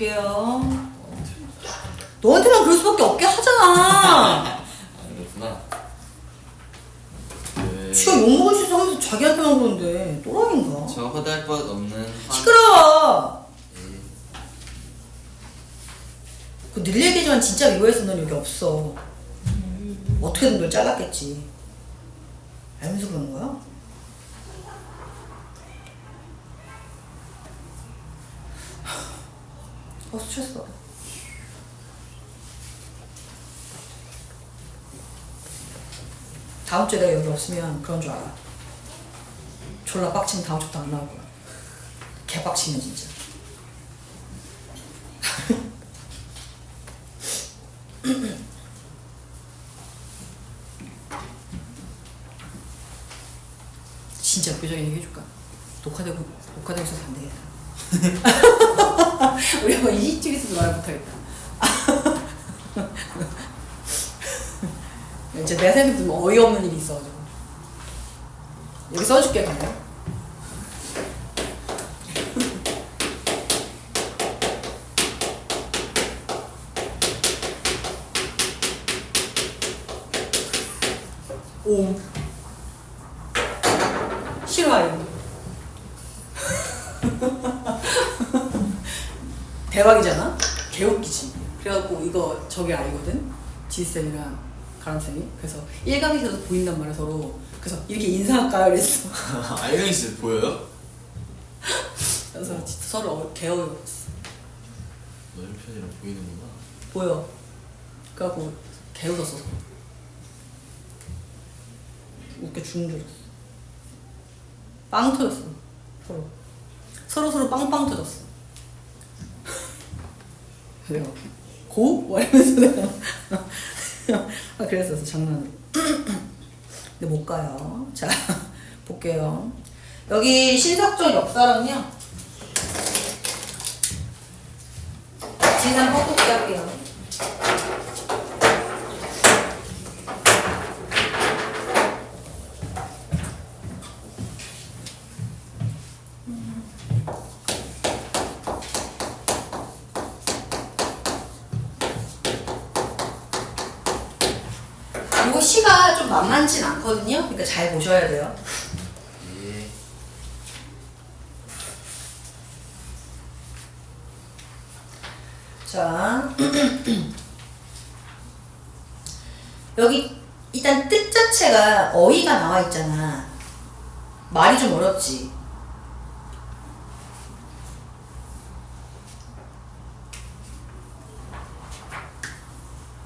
볼게요. 너한테만 그럴 수밖에 없게 하잖아. 아, 그렇구나. 네. 지가 욕먹을 수 있어 하면서 자기한테만 그러는데 또라이인가? 저 허달 것 없는 한. 시끄러워. 네. 그늘 얘기지만 진짜 미워해서 넌 여기 없어. 어떻게든 널 잘랐겠지. 알면서 그러는 거야? 어, 스트레스 받아. 다음 주에 내가 여기 없으면 그런 줄 알아. 졸라 빡치면 다음 주부터 안 나올 거야. 개빡치면 진짜. 진짜 표정이 얘기 해줄까? 녹화되고 녹화되고 있어서 안 되겠다. 우리 한번 이 쪽에서도 말 못하겠다. 이제 내가 생각해도 좀 어이없는 일이 있어가지고 여기 써줄게 그냥. 오 싫어요. 대박이잖아? 개웃기지. 그래갖고 이거 저기 알거든? 지쌤이랑 가람쌤이. 그래서 일강에서도 보인단 말이야, 서로. 그래서 이렇게 인사할까요? 그랬어. 알경이 씨 보여요? 그래서 진짜 서로 어- 개어이없어. 편이랑 보이는구나. 보여. 그래갖고 개웃었어, 서로. 웃겨 죽는 줄 알았어. 빵 터졌어, 서로. 서로 서로 빵빵 터졌어. 내가 고? 뭐 이러면서 내가 아, 그랬었어. 장난으로 근데 못 가요. 자 볼게요. 여기 신석적 역사랑요. 진한 뻐꾸기 할게요 이거 시가 좀 만만치 않거든요 그러니까 잘 보셔야 돼요 예. 자, 여기 일단 뜻 자체가 어휘가 나와 있잖아. 말이 좀 어렵지.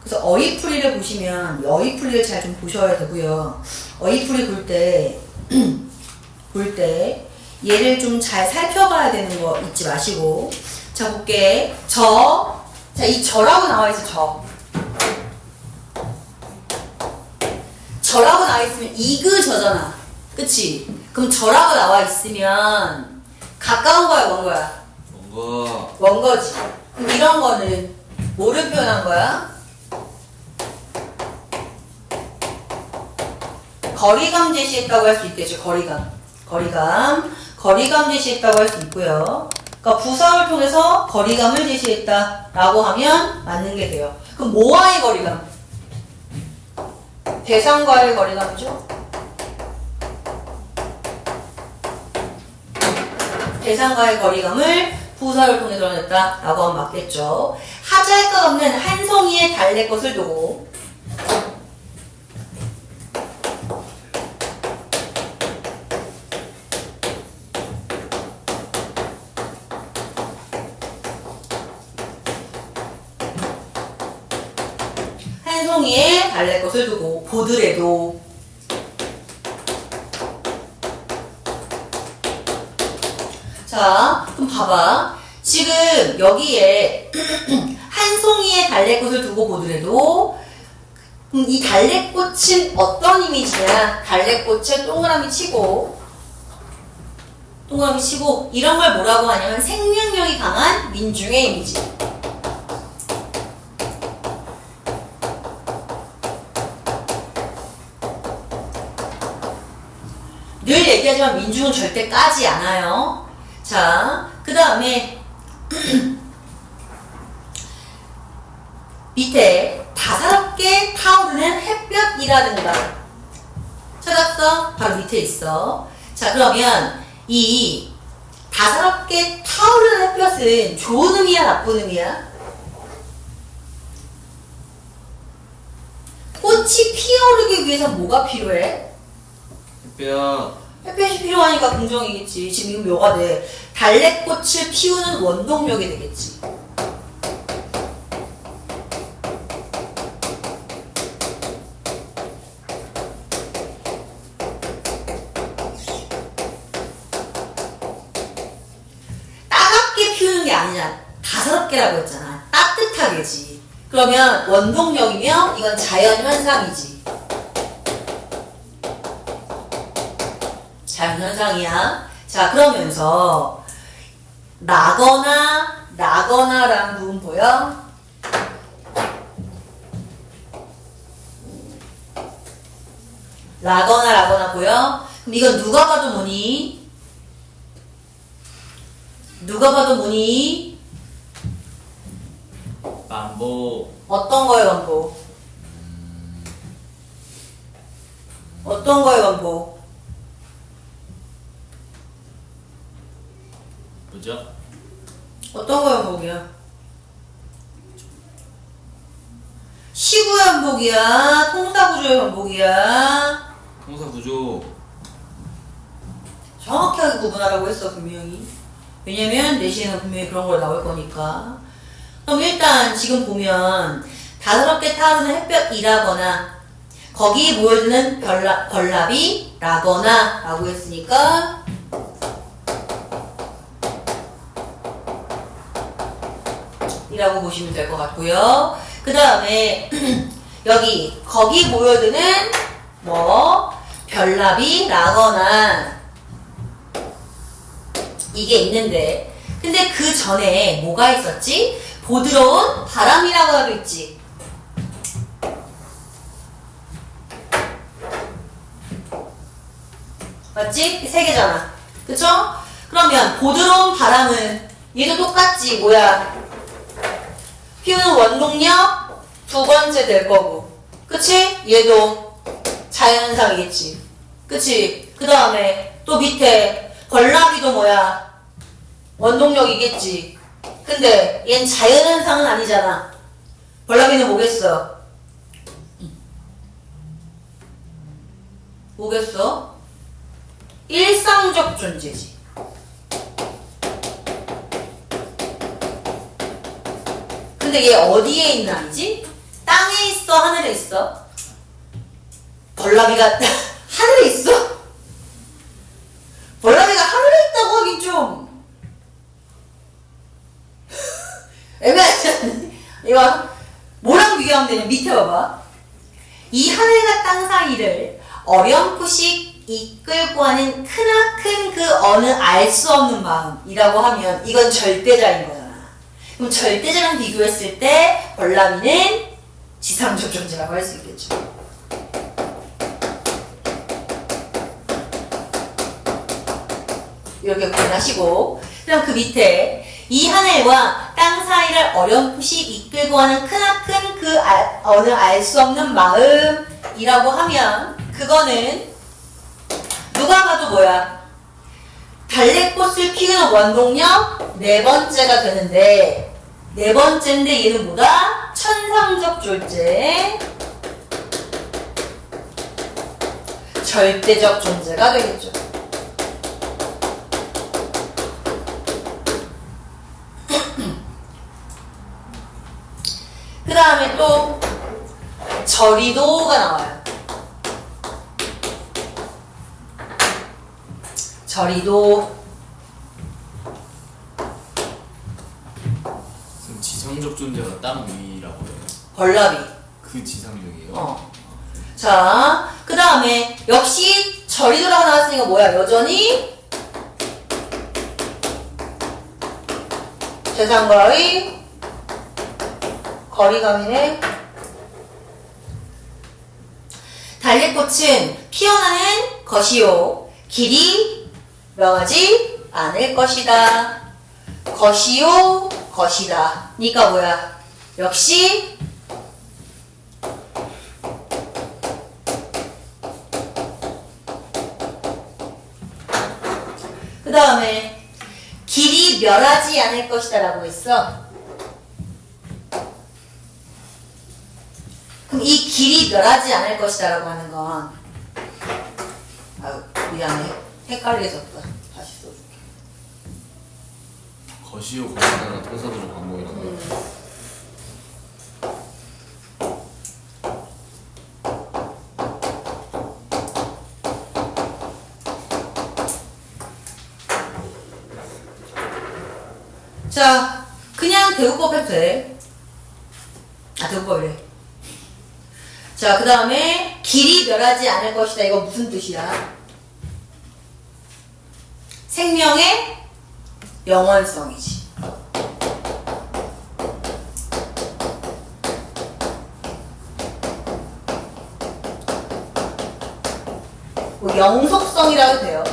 그래서 어휘풀이를 보시면 어휘풀이를 잘 좀 보셔야 되고요. 어휘풀이 볼 때, 볼때 얘를 좀 잘 살펴봐야 되는 거 잊지 마시고. 자, 볼게. 저. 자, 이 저라고 나와 있어, 저. 저라고 나와 있으면 이그 저잖아. 그치? 그럼 저라고 나와 있으면 가까운 거야, 먼 거야? 뭔가 먼 거지. 그럼 이런 거는 뭐를 표현한 거야? 거리감 제시했다고 할 수 있겠죠. 거리감. 거리감. 거리감 제시했다고 할 수 있고요. 그러니까 부사를 통해서 거리감을 제시했다라고 하면 맞는 게 돼요. 그럼 뭐와의 거리감? 대상과의 거리감이죠. 대상과의 거리감을 부사를 통해 드러냈다라고 하면 맞겠죠. 하잘 것 없는 한 송이의 달래 것을 두고 한 것을 두고 보더라도 자, 그럼 봐봐. 지금 여기에 한 송이의 달래꽃을 두고 보더라도 그럼 이 달래꽃은 어떤 이미지냐? 달래꽃에 동그라미 치고 동그라미 치고 이런 걸 뭐라고 하냐면 생명력이 강한 민중의 이미지. 늘 얘기하지만 민중은 절대 까지 않아요. 자, 그 다음에 밑에 다사롭게 타오르는 햇볕이라든가 찾았어? 바로 밑에 있어. 자, 그러면 이 다사롭게 타오르는 햇볕은 좋은 의미야, 나쁜 의미야? 꽃이 피어오르기 위해서 뭐가 필요해? 햇볕. 햇볕이 필요하니까 긍정이겠지. 지금 이거 뭐가 돼? 달래꽃을 피우는 원동력이 되겠지. 따갑게 피우는 게 아니잖아. 다사롭게라고 했잖아. 따뜻하게지. 그러면 원동력이면 이건 자연 현상이지. 자연 현상이야. 자, 그러면서 나거나 나거나라는 부분 보여? 라거나 라거나 보여? 그럼 이건 누가 봐도 뭐니? 누가 봐도 뭐니? 반복. 어떤 거에 반복? 어떤 거에 반복? 뭐죠? 어떤 거에 반복이야? 시구의 반복이야? 통사구조의 반복이야? 통사 구조. 정확하게 구분하라고 했어 분명히 왜냐면 내시에는 분명히 그런 걸 나올 거니까 그럼 일단 지금 보면 다사롭게 타오르는 햇볕이라거나 거기 모여드는 별라, 벌랍이 라거나 라고 했으니까 이라고 보시면 될 것 같고요 그 다음에 여기 거기 모여드는 뭐 별납이 나거나 이게 있는데 근데 그 전에 뭐가 있었지? 보드러운 바람이라고 하고 있지 맞지? 세 개잖아 그쵸? 그러면 보드러운 바람은 얘도 똑같지 뭐야 피우는 원동력 두 번째 될 거고 그치? 얘도 자연현상이겠지 그치? 그 다음에 또 밑에 벌나비도 뭐야 원동력이겠지 근데 얜 자연현상은 아니잖아 벌나비는 뭐겠어? 뭐겠어? 일상적 존재지 근데 얘 어디에 있는 아니지? 땅에 있어 하늘에 있어? 벌나비가 하늘에 있어? 벌나비가 하늘에 있다고 하긴 좀 애매하지 않니? 이거 뭐랑 비교하면 되냐 밑에 봐봐 이 하늘과 땅 사이를 어렴풋이 이끌고 하는 크나큰 그 어느 알 수 없는 마음이라고 하면 이건 절대자인 거잖아 그럼 절대자랑 비교했을 때 벌나비는 지상적 존재라고 할 수 있겠죠. 이렇게 구분하시고 그럼 그 밑에 이 하늘과 땅 사이를 어렴풋이 이끌고 가는 크나큰 그 알- 어느 알 수 없는 마음이라고 하면 그거는 누가 봐도 뭐야 달래꽃을 피우는 원동력 네 번째가 되는데 네 번째인데 얘는 뭐다? 천상적 존재 절대적 존재가 되겠죠 그 다음에 또 저리도가 나와요. 저리도 지금 지상적 존재가 땅 위라고 해요. 벌나비. 그 지상적이에요. 어. 자, 그 다음에 역시 저리도라고 나왔으니까 뭐야? 여전히 세상과의 거리감이네. 달래꽃은 피어나는 것이요. 길이 멸하지 않을 것이다. 것이요 것이다. 니까 뭐야? 역시 그 다음에 길이 멸하지 않을 것이다 라고 했어. 그럼 이 길이 멸하지 않을 것이다 라고 하는 건 아유 미안해 헷갈려서 거시요 토사구조 반복이라고. 음. 자, 그냥 대우법 해도 돼. 아, 대우법이래. 자, 그 다음에 길이 멸하지 않을 것이다. 이거 무슨 뜻이야? 생명의 영원성이지. 뭐 영속성이라도 돼요.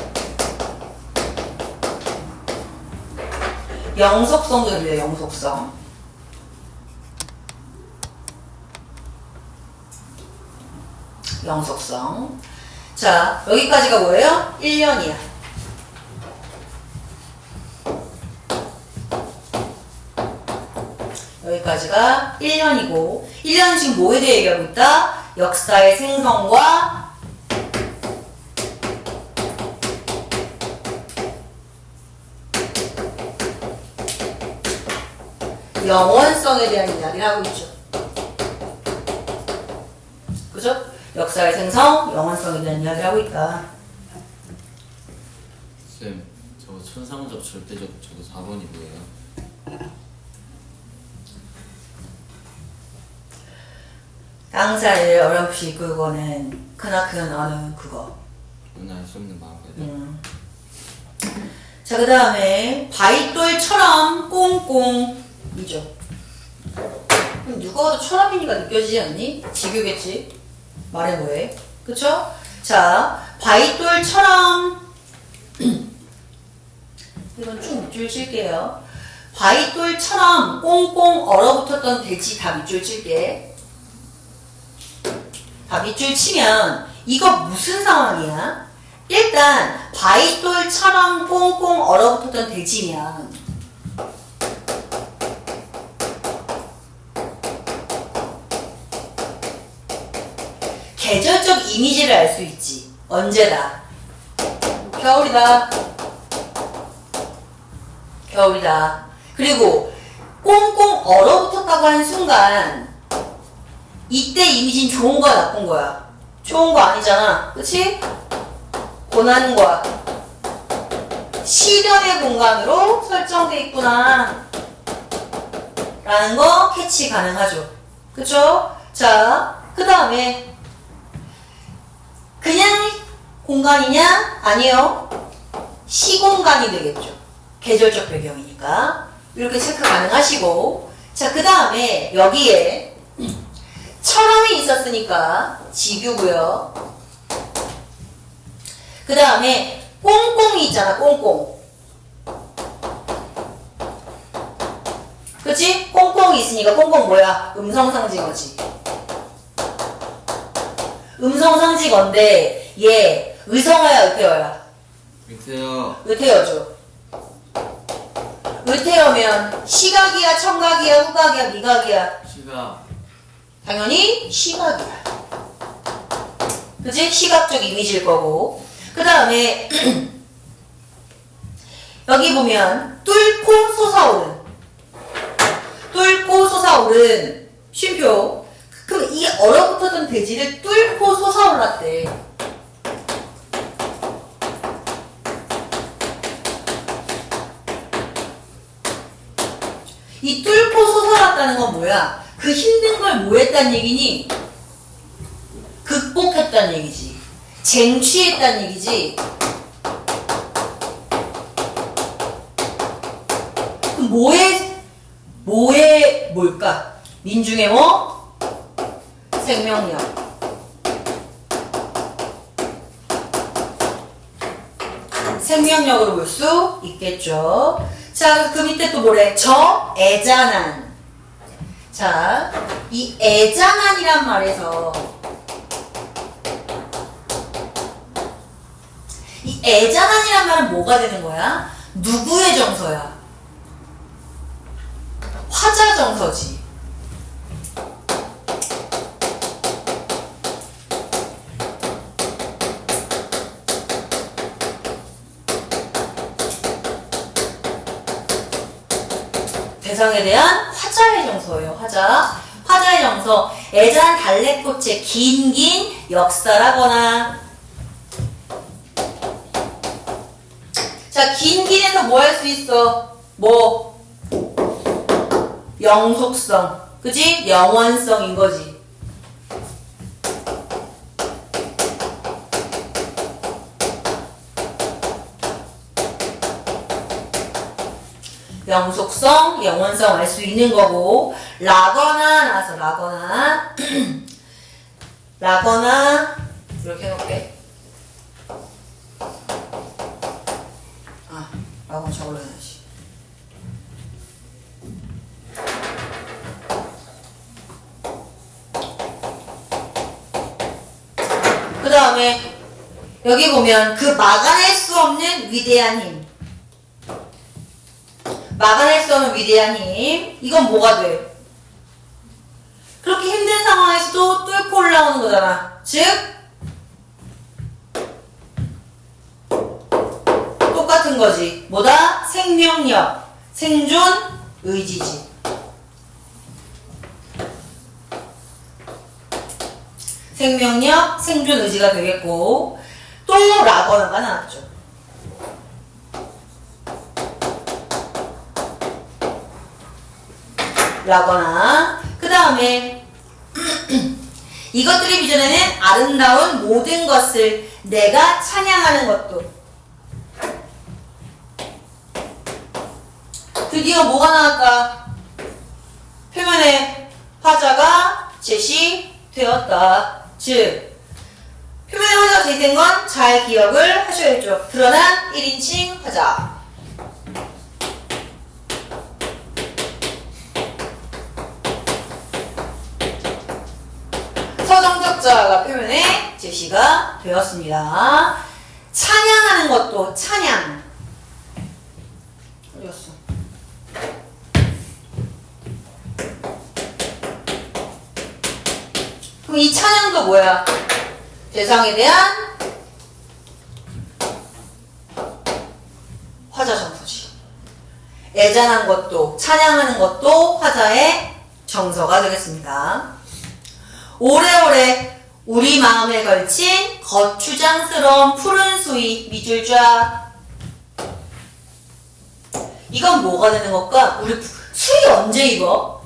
영속성도 돼요, 영속성. 영속성. 자, 여기까지가 뭐예요? 1년이야. 여기까지가 1년이고 1년은 지금 뭐에 대해 얘기하고 있다? 역사의 생성과 영원성에 대한 이야기를 하고 있죠. 그죠? 역사의 생성, 영원성에 대한 이야기를 하고 있다. 쌤, 저거 천상적 절대적 저거 4번이 뭐예요? 당사를 어렴풋이 이끌고는 크나큰 어느 그거. 오늘 알수 없는 마음가짐. 음. 자, 그 다음에 바위돌처럼 꽁꽁이죠. 누가 봐도 처럼이니까 느껴지지 않니? 지교겠지? 말해 뭐해? 그쵸? 자, 바위돌처럼 이건 쭉 밑줄 칠게요. 바위돌처럼 꽁꽁 얼어붙었던 돼지 다 밑줄 칠게. 다 밑줄 치면 이거 무슨 상황이야? 일단 바위돌처럼 꽁꽁 얼어붙었던 돼지면 계절적 이미지를 알 수 있지. 언제다. 겨울이다. 겨울이다. 그리고 꽁꽁 얼어붙었다고 하는 순간 이때 이미지는 좋은 거야 나쁜 거야? 좋은 거 아니잖아. 그치? 고난인 거야. 시련의 공간으로 설정돼 있구나. 라는 거 캐치 가능하죠. 그쵸? 자, 그 다음에 그냥 공간이냐? 아니요. 시공간이 되겠죠. 계절적 배경이니까. 이렇게 체크 가능하시고. 자, 그 다음에 여기에 철암이 있었으니까 지규고요. 그 다음에 꽁꽁이 있잖아, 꽁꽁. 그치? 꽁꽁이 있으니까 꽁꽁 뭐야? 음성상징어지. 음성상징어인데 얘 의성어야, 의태어야? 밑에요. 의태어죠. 의태어면 시각이야, 청각이야, 후각이야, 미각이야. 시가 당연히 시각이야. 그지? 시각적 이미지일 거고. 그 다음에 여기 보면 뚫고 솟아오른 뚫고 솟아오른 쉼표 그럼 이 얼어붙었던 돼지를 뚫고 솟아올랐대. 이 뚫고 솟아났다는 건 뭐야? 그 힘든 걸 뭐 했단 얘기니? 극복했단 얘기지. 쟁취했단 얘기지. 그럼 뭐의, 뭐의, 뭘까? 민중의 뭐? 생명력. 생명력으로 볼 수 있겠죠. 자, 그 밑에 또 뭐래? 저 애잔한. 자, 이 애잔한이란 말에서 이 애잔한이란 말은 뭐가 되는 거야? 누구의 정서야? 화자 정서지. 대상에 대한 정서예요. 화자. 화자의 정서. 애잔 달래꽃의 긴긴 역사라거나. 자, 긴긴에서 뭐 할 수 있어? 뭐? 영속성. 그지? 영원성인 거지. 영속성, 영원성 알 수 있는 거고. 라거나 나와서 라거나. 라거나. 이렇게 해놓을게. 아 라거나 저걸로 해야지. 그 다음에 여기 보면 그 막아낼 수 없는 위대한 힘 막아낼 수 없는 위대한 힘. 이건 뭐가 돼? 그렇게 힘든 상황에서도 뚫고 올라오는 거잖아. 즉, 똑같은 거지. 뭐다? 생명력, 생존, 의지지. 생명력, 생존, 의지가 되겠고, 또 라거나가 나왔죠. 라거나. 그 다음에 이것들이 빚어내는 아름다운 모든 것을 내가 찬양하는 것도. 드디어 뭐가 나왔다 표면에 화자가 제시되었다. 즉 표면에 화자가 제시된 건 잘 기억을 하셔야죠. 드러난 1인칭 화자 서정적자가 표면에 제시가 되었습니다. 찬양하는 것도 찬양. 어디갔어? 그럼 이 찬양도 뭐야? 대상에 대한 화자 정서지. 애잔한 것도 찬양하는 것도 화자의 정서가 되겠습니다. 오래오래 우리 마음에 걸친 거추장스러운 푸른 수위 미줄좌 이건 뭐가 되는 걸까? 우리 수위 언제 입어?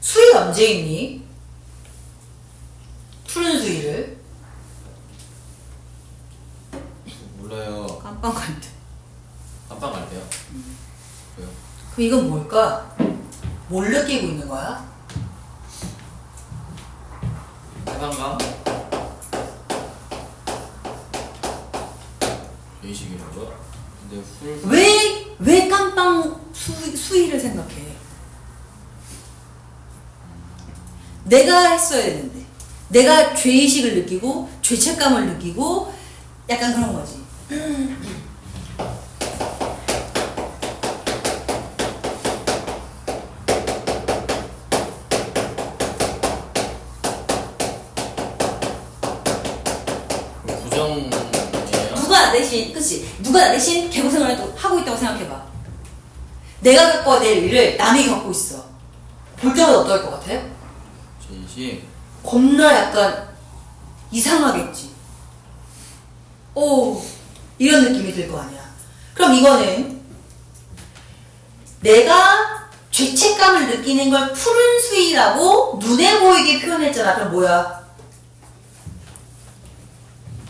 수위 언제 입니? 푸른 수위를 몰라요. 깜빡할 때 깜빡 갈 때요. 왜요? 그럼 이건 뭘까? 뭘 느끼고 있는 거야? 해방감? 의식이라고요? 근데 훌 왜, 왜 깜빵 수, 수위를 생각해? 내가 했어야 되는데. 내가 죄의식을 느끼고, 죄책감을 느끼고, 약간 그런 거지. 그럼 부정이에요? 누가 나 대신, 그치? 누가 나 대신 개고생을 또 하고 있다고 생각해봐. 내가 겪어야 될 일을 남이 겪고 있어. 볼 때마다 어떨 것 같아? 제의식? 겁나 약간 이상하겠지. 오, 이런 느낌이 들 거 아니야. 그럼 이거는 내가 죄책감을 느끼는 걸 푸른 수위라고 눈에 보이게 표현했잖아. 그럼 뭐야?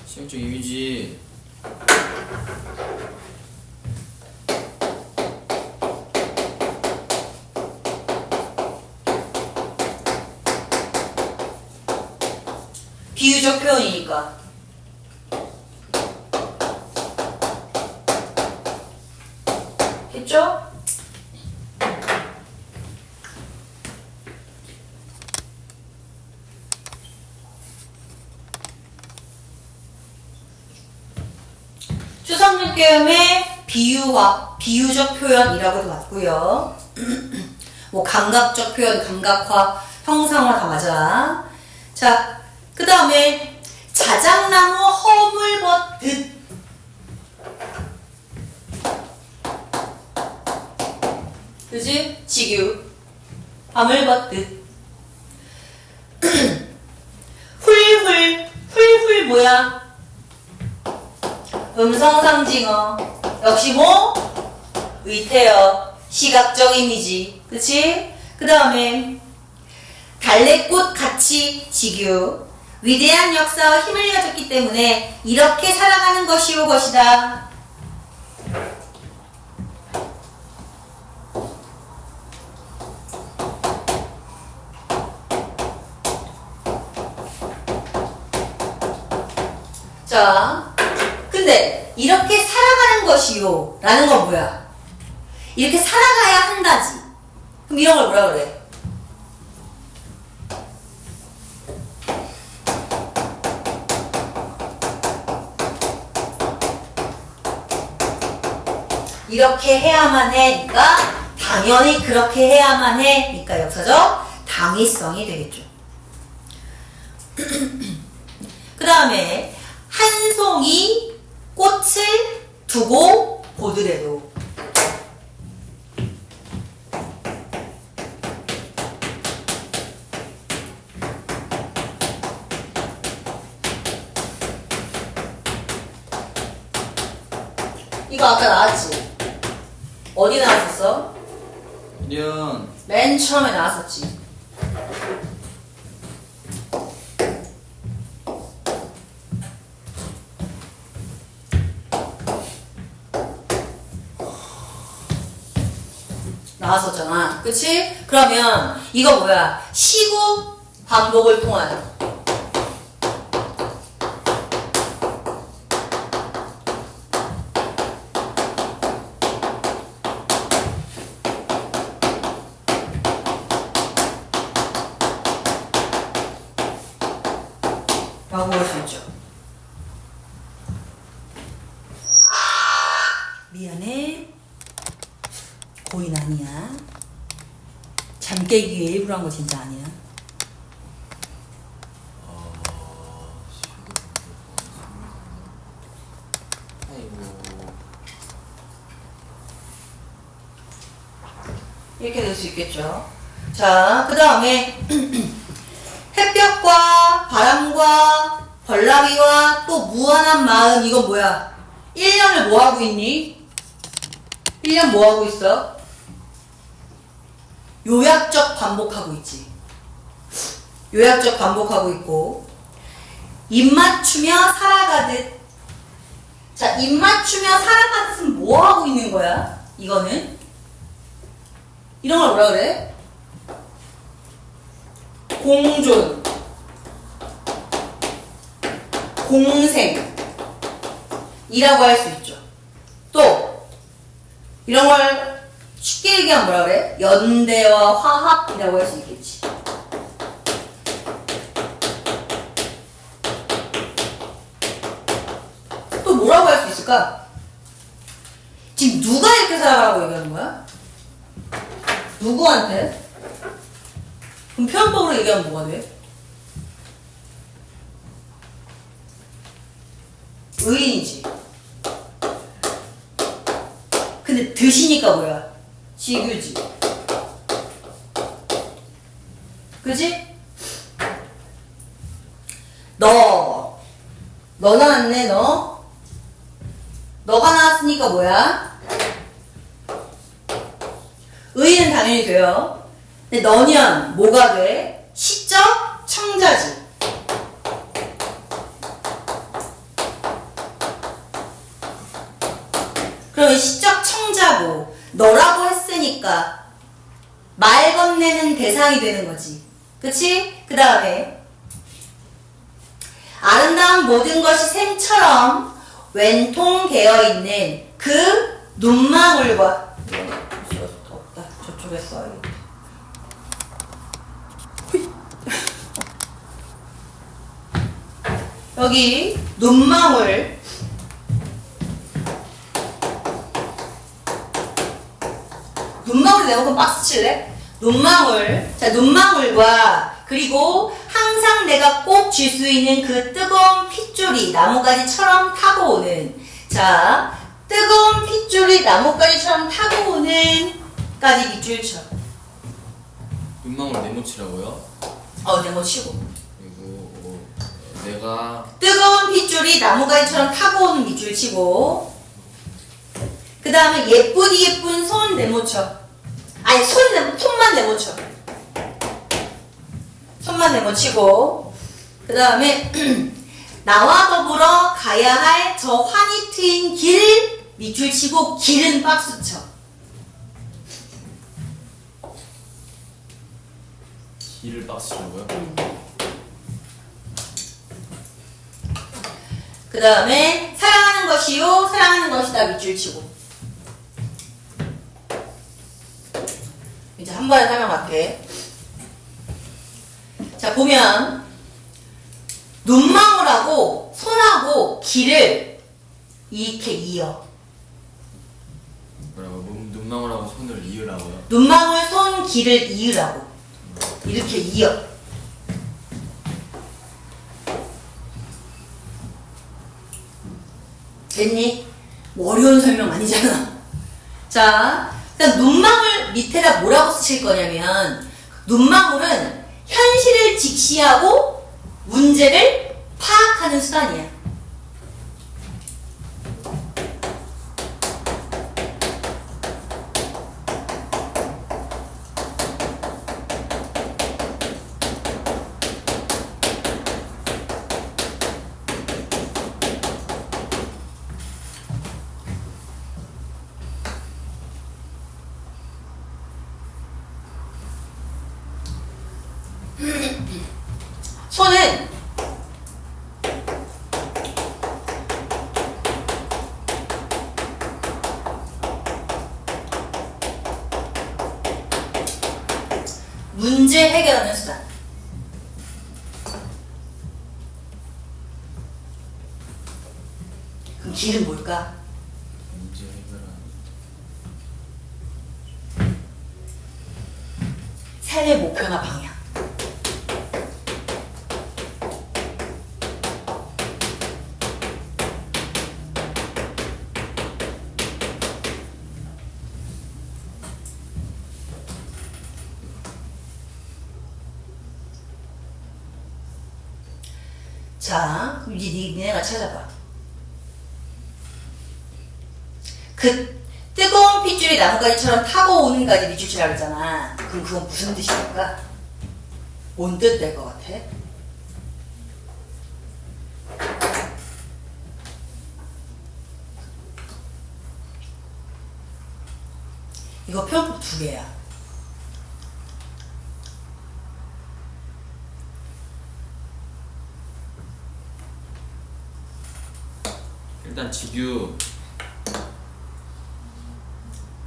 시각적 이미지 비유적 표현이니까. 됐죠? 수학능계음의 비유화, 비유적 표현이라고도 맞고요. 뭐 감각적 표현, 감각화, 형상화 다 맞아. 자, 그 다음에 자작나무 허물벗듯 그지? 지규 밤을 벗듯 훌훌 훌훌 뭐야? 음성상징어 역시 뭐? 의태어 시각적 이미지 그치? 그 다음에 달래꽃 같이 지규 위대한 역사와 힘을 가졌기 때문에 이렇게 살아가는 것이오 것이다 자, 근데 이렇게 살아가는 것이요 라는 건 뭐야? 이렇게 살아가야 한다지. 그럼 이런 걸 뭐라 그래? 이렇게 해야만 해. 그러니까 당연히 그렇게 해야만 해. 그러니까 역사적 당위성이 되겠죠. 그 다음에 한 송이 꽃을 두고 보더라도 이거 아까 나왔지? 어디 나왔었어? 1년 맨 처음에 나왔었지. 나왔었잖아. 그치? 그러면 이거 뭐야? 시구 반복을 통한 라고 볼수 있죠. 일부러 한 거 진짜 아니야. 아이고 이렇게 될 수 있겠죠. 자, 그 다음에 햇볕과 바람과 벌나비와 또 무한한 마음 이건 뭐야? 1년을 뭐 하고 있니? 1년 뭐 하고 있어? 요약적 반복하고 있지. 요약적 반복하고 있고 입 맞추며 살아가듯 자, 입 맞추며 살아가듯은 뭐 하고 있는 거야? 이거는 이런 걸 뭐라 그래? 공존, 공생 이라고 할 수 있죠. 또 이런 걸 쉽게 얘기하면 뭐라 그래? 연대와 화합이라고 할 수 있겠지. 또 뭐라고 할 수 있을까? 지금 누가 이렇게 살아가라고 얘기하는 거야? 누구한테? 그럼 표현법으로 얘기하면 뭐가 돼? 의인이지. 근데 드시니까 뭐야? 지규지. 그지? 너. 너 나왔네, 너. 너가 나왔으니까 뭐야? 의는 당연히 돼요. 근데 너년 뭐가 돼? 대상이 되는 거지. 그치? 그 다음에 아름다운 모든 것이 샘처럼 왼통되어 있는 그 눈망울과 없다. 저쪽에 써요. 여기 눈망울 눈망울 내고 박스 칠래? 눈망울. 자, 눈망울과 그리고 항상 내가 꼭줄수 있는 그 뜨거운 핏줄이 나뭇가지처럼 타고 오는 자, 뜨거운 핏줄이 나뭇가지처럼 타고 오는 까지 밑줄 쳐. 눈망울 네모치라고요? 어, 네모 치고. 그리고 어, 내가 뜨거운 핏줄이 나뭇가지처럼 타고 오는 밑줄 치고 그 다음에 예쁜 예쁜 손 네모쳐 아니 손 손만 네모쳐. 손만 네모치고. 그 다음에 나와 더불어 가야 할 저 환히 트인 길 밑줄 치고 길은 박스 쳐. 길을 박스라고요? 그 다음에 사랑하는 것이요 사랑하는 것이다 밑줄 치고 이제 한 번에 설명할게 자 보면 눈망울하고 손하고 길을 이렇게 이어. 뭐라고? 눈, 눈망울하고 손을 이으라고요? 눈망울 손 길을 이으라고. 이렇게 이어. 됐니? 뭐 어려운 설명 아니잖아. 자 일단 눈망울 밑에다 뭐라고 쓰실 거냐면 눈망울은 현실을 직시하고 문제를 파악하는 수단이야 손은 문제 해결하는 수단. 그럼 길은 뭘까? 문제 해결하는 삶의 목표나 방향. 자, 이제 니- 니네가 찾아봐. 그 뜨거운 핏줄이 나뭇가지처럼 타고 오는 가지 밑줄치라고 했잖아. 그럼 그건 무슨 뜻일까? 뭔뜻될 것 같아? 이거 표현법 두 개야. 일단 직유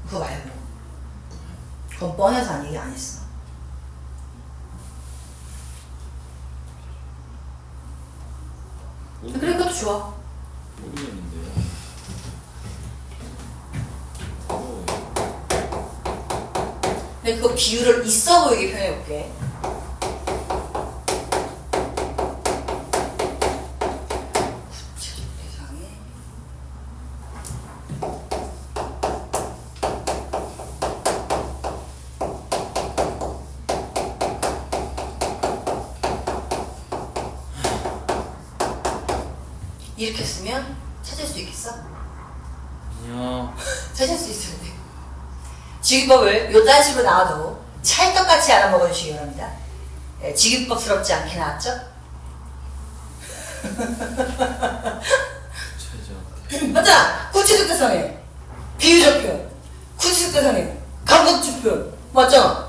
그거 말고. 그건 뻔해서 한 얘기 안 했어. 모- 그래, 그것도 좋아. 모르겠는데요. 오, 근데 그거 비율을 있어 보이게 표현해볼게. 구체적 대상에 이렇게 쓰면 찾을 수 있겠어? 안녕. 찾을 수 있어야 돼. 지기법을 요딴 식으로 나와도 찰떡같이 알아먹어 주시기 바랍니다. 예, 지기법스럽지 않게 나왔죠? 최저. 맞잖아! 구체적 대상에 비유적 표현, 구체적 대상에 감각적 표현 맞잖아? 그죠?